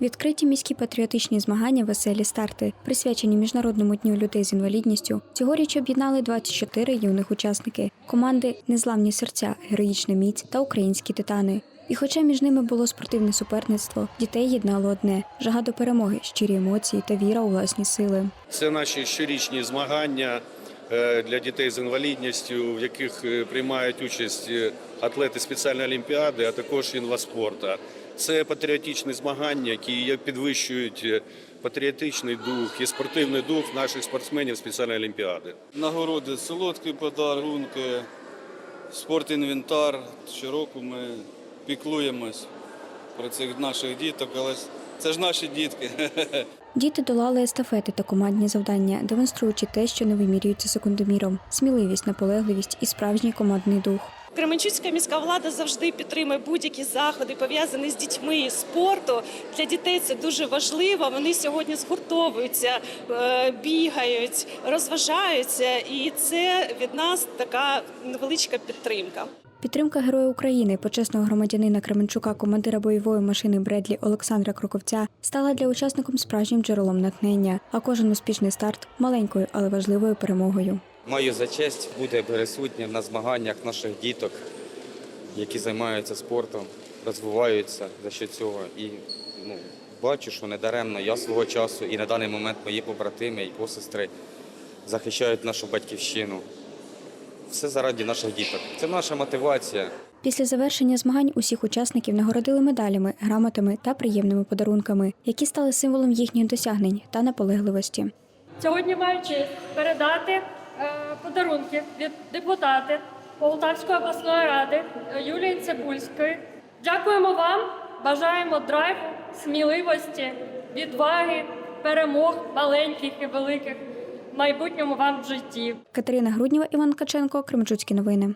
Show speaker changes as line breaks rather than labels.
Відкриті міські патріотичні змагання Веселі старти, присвячені Міжнародному дню людей з інвалідністю. Цьогоріч об'єднали 24 юних учасники команди Незламні серця, Героїчна міць та Українські титани. І хоча між ними було спортивне суперництво, дітей єднало одне жага до перемоги, щирі емоції та віра у власні сили.
Це наші щорічні змагання для дітей з інвалідністю, в яких е, приймають участь е, атлети спеціальної олімпіади, а також інваспорта. Це патріотичні змагання, які підвищують е, патріотичний дух і спортивний дух наших спортсменів спеціальної олімпіади.
Нагороди, солодкі подарунки, спортінвентар. Щороку ми піклуємось про цих наших діток, але це ж наші дітки.
Діти долали естафети та командні завдання, демонструючи те, що не вимірюється секундоміром, сміливість, наполегливість і справжній командний дух.
Кременчуцька міська влада завжди підтримує будь-які заходи пов'язані з дітьми і спорту. Для дітей це дуже важливо. Вони сьогодні згуртовуються, е, бігають, розважаються, і це від нас така невеличка підтримка.
Підтримка Героя України, почесного громадянина Кременчука, командира бойової машини Бредлі Олександра Кроковця, стала для учасників справжнім джерелом натхнення, а кожен успішний старт маленькою, але важливою перемогою.
Маю за честь бути присутнім на змаганнях наших діток, які займаються спортом, розвиваються за що цього. І ну, бачу, що недаремно я свого часу і на даний момент мої побратими і посестри захищають нашу батьківщину. Все заради наших діток. Це наша мотивація.
Після завершення змагань усіх учасників нагородили медалями, грамотами та приємними подарунками, які стали символом їхніх досягнень та наполегливості.
Сьогодні маю честь передати е, подарунки від депутати Полтавської обласної ради Юлії Цибульської. Дякуємо вам, бажаємо драйву, сміливості, відваги, перемог маленьких і великих майбутньому вам в житті.
Катерина Груднєва, Іван Каченко, Кремчуцькі новини.